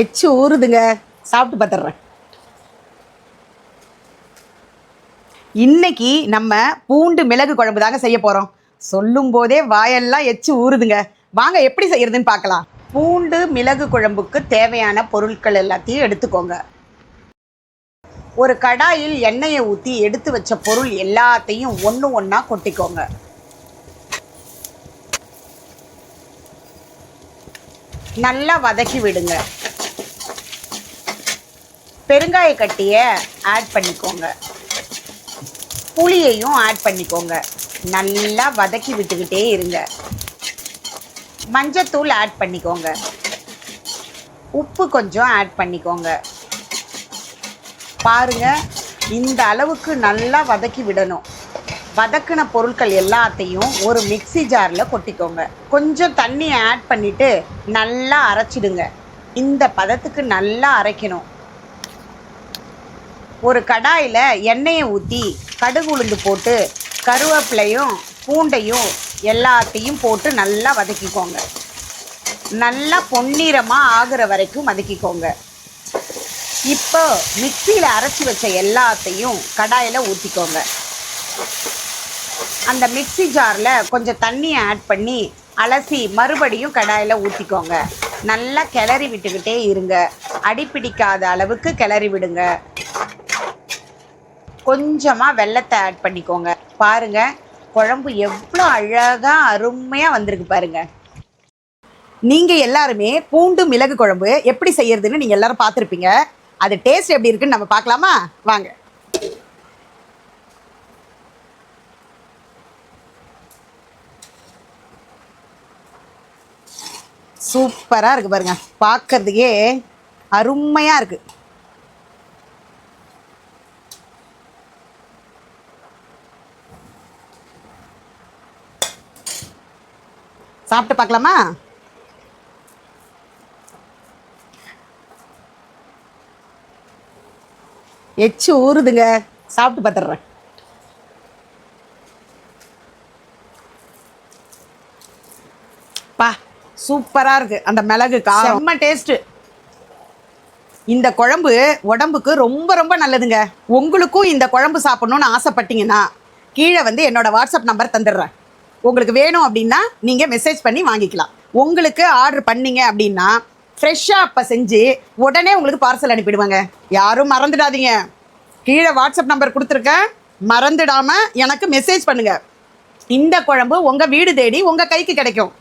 எச்சு ஊறுதுங்க. சாப்பிட்டு பார்த்துட்றேன் இன்னைக்கு நம்ம பூண்டு மிளகு குழம்பு தாங்க செய்ய போகிறோம் சொல்லும் போதே வாயெல்லாம் எச்சு ஊறுதுங்க. வாங்க எப்படி செய்யறதுன்னு பார்க்கலாம். பூண்டு மிளகு குழம்புக்கு தேவையான பொருட்கள் எல்லாத்தையும் எடுத்துக்கோங்க. ஒரு கடாயில் எண்ணெயை ஊற்றி எடுத்து வச்ச பொருள் எல்லாத்தையும் ஒன்று ஒன்றா கொட்டிக்கோங்க. நல்லா வதக்கி விடுங்க. பெருங்காய கட்டியை ஆட் பண்ணிக்கோங்க. புளியையும் ஆட் பண்ணிக்கோங்க. நல்லா வதக்கி விட்டுக்கிட்டே இருங்க. மஞ்சத்தூள் ஆட் பண்ணிக்கோங்க. உப்பு கொஞ்சம் ஆட் பண்ணிக்கோங்க. பாருங்க இந்த அளவுக்கு நல்லா வதக்கி விடணும். வதக்கின பொருட்கள் எல்லாத்தையும் ஒரு மிக்ஸி ஜாரில் கொட்டிக்கோங்க. கொஞ்சம் தண்ணி ஆட் பண்ணிவிட்டு நல்லா அரைச்சிடுங்க. இந்த பதத்துக்கு நல்லா அரைக்கணும். ஒரு கடாயில் எண்ணெயை ஊற்றி கடுகு உளுந்து போட்டு கருவேப்பிலையும் பூண்டையும் எல்லாத்தையும் போட்டு நல்லா வதக்கிக்கோங்க. நல்லா பொன்னிறமாக ஆகிற வரைக்கும் வதக்கிக்கோங்க. இப்போ மிக்சியில் அரைச்சி வச்ச எல்லாத்தையும் கடாயில் ஊற்றிக்கோங்க அந்த மிக்ஸி ஜாரில் கொஞ்சம் தண்ணியை ஆட் பண்ணி அலசி மறுபடியும் கடாயில் ஊற்றிக்கோங்க நல்லா கிளறி விட்டுக்கிட்டே இருங்க. அடிப்பிடிக்காத அளவுக்கு கிளறி விடுங்க. கொஞ்சமாக வெள்ளத்தை ஆட் பண்ணிக்கோங்க. பாருங்க குழம்பு எவ்வளோ அழகாக அருமையாக வந்திருக்கு பாருங்க. நீங்கள் எல்லாருமே பூண்டு மிளகு குழம்பு எப்படி செய்யறதுன்னு நீங்கள் எல்லாரும் பார்த்துருப்பீங்க. அது டேஸ்ட் எப்படி இருக்குன்னு நம்ம பார்க்கலாமா? வாங்க. சூப்பராக இருக்கு பாருங்க. பார்க்கறதுக்கே அருமையாக இருக்கு. சாப்பிட்டு பார்க்கலாமா? எச்சு ஊறுதுங்க. சாப்பிட்டு பார்த்துட்றேன். பா சூப்பராக இருக்கு. அந்த மிளகு காரம். ரொம்ப டேஸ்ட்டு இந்த குழம்பு உடம்புக்கு ரொம்ப ரொம்ப நல்லதுங்க. உங்களுக்கும் இந்த குழம்பு சாப்பிடணும்னு ஆசைப்பட்டீங்கன்னா கீழே வந்து என்னோட வாட்ஸ்அப் நம்பர் தந்துடுறேன். உங்களுக்கு வேணும் அப்படின்னா நீங்கள் மெசேஜ் பண்ணி வாங்கிக்கலாம். உங்களுக்கு ஆர்டர் பண்ணீங்க அப்படின்னா ஃப்ரெஷ்ஷாக அப்போ செஞ்சு உடனே உங்களுக்கு பார்சல் அனுப்பிடுவாங்க. யாரும் மறந்துடாதீங்க. கீழே வாட்ஸ்அப் நம்பர் கொடுத்துருக்கேன் மறந்துடாமல் எனக்கு மெசேஜ் பண்ணுங்கள் இந்த குழம்பு உங்கள் வீடு தேடி உங்கள் கைக்கு கிடைக்கும்.